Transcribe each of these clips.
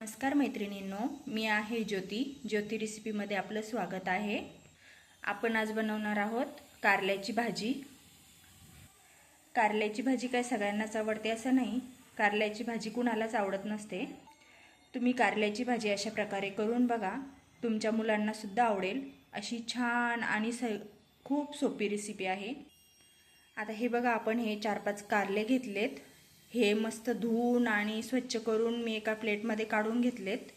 नमस्कार मैत्रिणींनो मी आहे ज्योती. ज्योती रेसिपीमध्ये आपलं स्वागत आहे. आपण आज बनवणार आहोत कारल्याची भाजी. कारल्याची भाजी काय सगळ्यांनाच आवडते असं नाही. कारल्याची भाजी कुणालाच आवडत नसते. तुम्ही कारल्याची भाजी अशा प्रकारे करून बघा. तुमच्या मुलांनासुद्धा आवडेल. अशी छान आणि स खूप सोपी रेसिपी आहे. आता हे बघा आपण हे चार पाच कारले घेतलेत. हे मस्त धुवून आणि स्वच्छ करून मी एका प्लेटमध्ये काढून घेतलेत.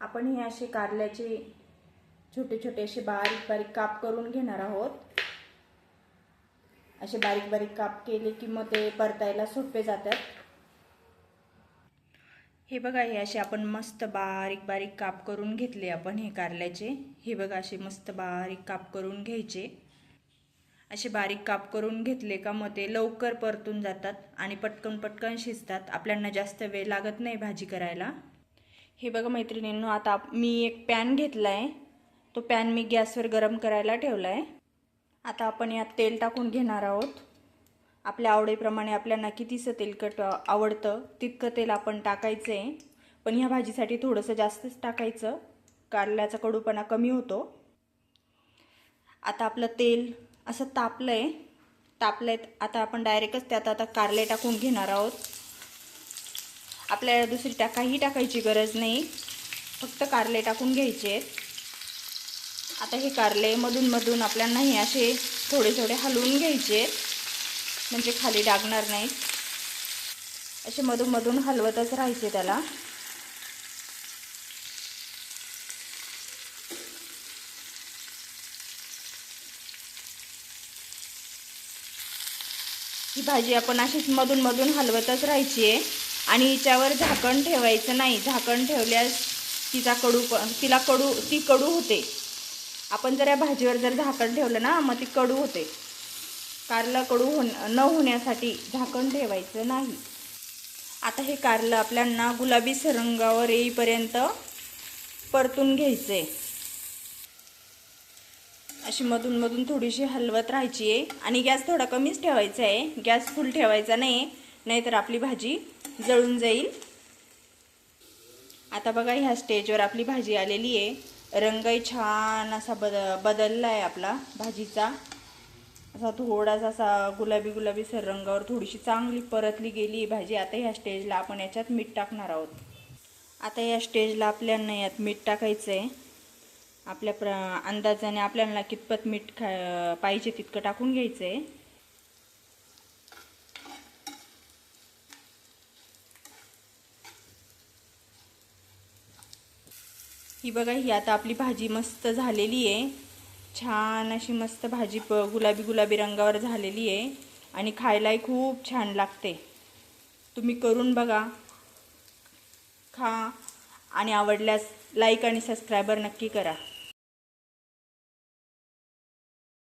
आपण हे असे कारल्याचे छोटे छोटे असे बारीक बारीक काप करून घेणार आहोत. असे बारीक बारीक काप केले की मग ते परतायला सोपे जातात. हे बघा हे असे आपण मस्त बारीक बारीक काप करून घेतले आपण हे कारल्याचे. हे बघा असे मस्त बारीक काप करून घ्यायचे. असे बारीक काप करून घेतले का मग ते लवकर परतून जातात आणि पटकन पटकन शिजतात. आपल्यांना जास्त वेळ लागत नाही भाजी करायला. हे बघा मैत्रिणींनो आता मी एक पॅन घेतला आहे तो पॅन मी गॅसवर गरम करायला ठेवला आहे आता आपण यात तेल टाकून घेणार आहोत. आपल्या आवडीप्रमाणे आपल्याला कितीसं तेलकट आवडतं तितकं तेल आपण टाकायचं आहे पण ह्या भाजीसाठी थोडंसं जास्तच टाकायचं. कारल्याचा कडूपणा कमी होतो. आता आपलं तेल असं तापलं आहे तापलं आहे आता आपण डायरेक्टच त्यात आता कारले टाकून घेणार आहोत. आपल्याला दुसरी टा काही टाकायची गरज नाही. फक्त कारले टाकून घ्यायचे. आहेत आता हे कारले मधून मधून आपल्याला हे असे थोडे थोडे हलवून घ्यायचे. आहेत म्हणजे खाली डागणार नाहीत. असे मधून मधून हलवतच राहायचे त्याला. ही भाजी आपण अशीच मधून मधून हलवतच राहायची आहे. आणि हिच्यावर झाकण ठेवायचं नाही. झाकण ठेवल्यास तिचा कडू तिला कडू ती कडू होते. आपण जर या भाजीवर जर झाकण ठेवलं ना मग ती कडू होते. कारलं कडू हो न होण्यासाठी झाकण ठेवायचं नाही. आता हे कारलं आपल्यांना गुलाबी रंगावर येईपर्यंत परतून घ्यायचं आहे अशी मधून मधून थोडीशी हलवत राहायची आहे. आणि गॅस थोडा कमीच ठेवायचा आहे. गॅस फुल ठेवायचा नाही. नाहीतर आपली भाजी जळून जाईल. आता बघा ह्या स्टेजवर आपली भाजी आलेली आहे. रंगही छान असा बद बदलला आहे आपला भाजीचा. असा थोडासा असा गुलाबी गुलाबी सर रंगावर थोडीशी चांगली परतली गेली भाजी. आता ह्या स्टेजला आपण याच्यात मीठ टाकणार आहोत. आता या स्टेजला आपल्याला यात मीठ टाकायचं आहे आपल्या प्र अंदाजाने आपल्याला कितपत मीठ खा पाहिजे तितकं टाकून घ्यायचं आहे ही बघा ही आता आपली भाजी मस्त झालेली आहे. छान अशी मस्त भाजी प गुलाबी गुलाबी रंगावर झालेली आहे. आणि खायलाही खूप छान लागते. तुम्ही करून बघा. खा. आणि आवडल्यास लाईक आणि सबस्क्रायबर नक्की करा.